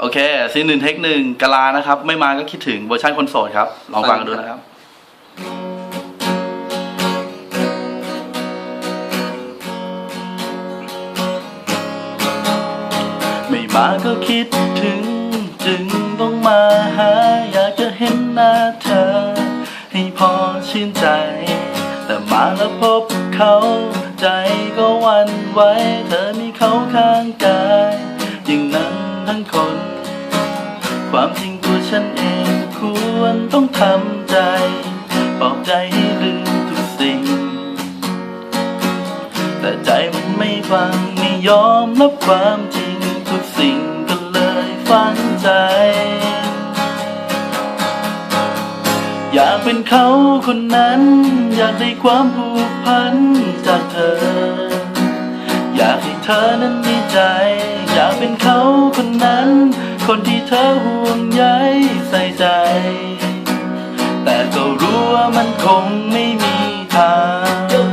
โอเคซีนหนึ่งเทคหนึ่งกะลานะครับ ไม่มาก็คิดถึงเวอร์ชันคนโสดครับ ลองฟังกันดูนะครับ ไม่มาก็คิดถึง จึงต้องมาหา อยากจะเห็นหน้าเธอ ให้พอชื่นใจ แต่มาแล้วพบเขา ใจก็วันไหวเธอมีเขาข้างกาย ฉันเองควรต้องทำใจปลอบใจให้ลืมทุกสิ่ง แต่ใจมันไม่ฟังไม่ยอมรับความจริงทุกสิ่งก็เลยฝังใจ อยากเป็นเขาคนนั้น อยากได้ความผูกพันจากเธอ อยากให้เธอนั้นมี คนที่เธอห่วงใยใส่ใจ แต่ก็รู้ว่ามันคงไม่มีทาง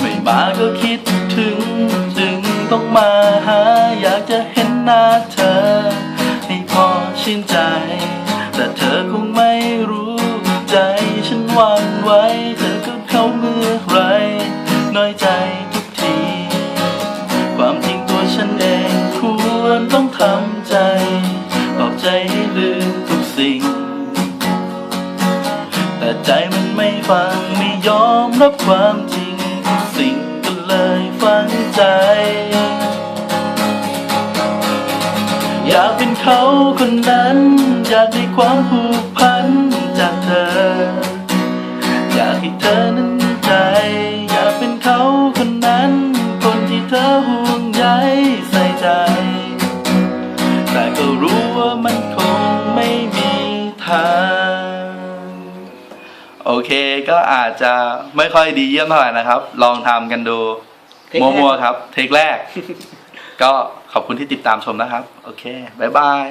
ไม่มาก็คิดถึง จึงต้องมาหา อยากจะเห็นหน้าเธอ ให้พอชื่นใจ ฉันหวั่นไหวเธอกับเขาเมื่อไร น้อยใจทุกที ความจริงตัวฉันเองควรต้องทำใจปลอบใจให้ลืมทุกสิ่ง แต่ใจมันไม่ฟังไม่ยอมรับความจริงทุกสิ่งก็เลยฝังใจ อยากเป็นเขาคนนั้น อยากได้ความผูกพัน ก็รู้ว่ามันคงไม่มีทางโอเคก็อาจจะไม่ค่อยดีเยี่ยมเท่าไหร่นะครับ ลองทำกันดูเทคแรก มัวๆครับ เทคแรก ก็ขอบคุณที่ติดตามชมนะครับ โอเค บ๊ายบาย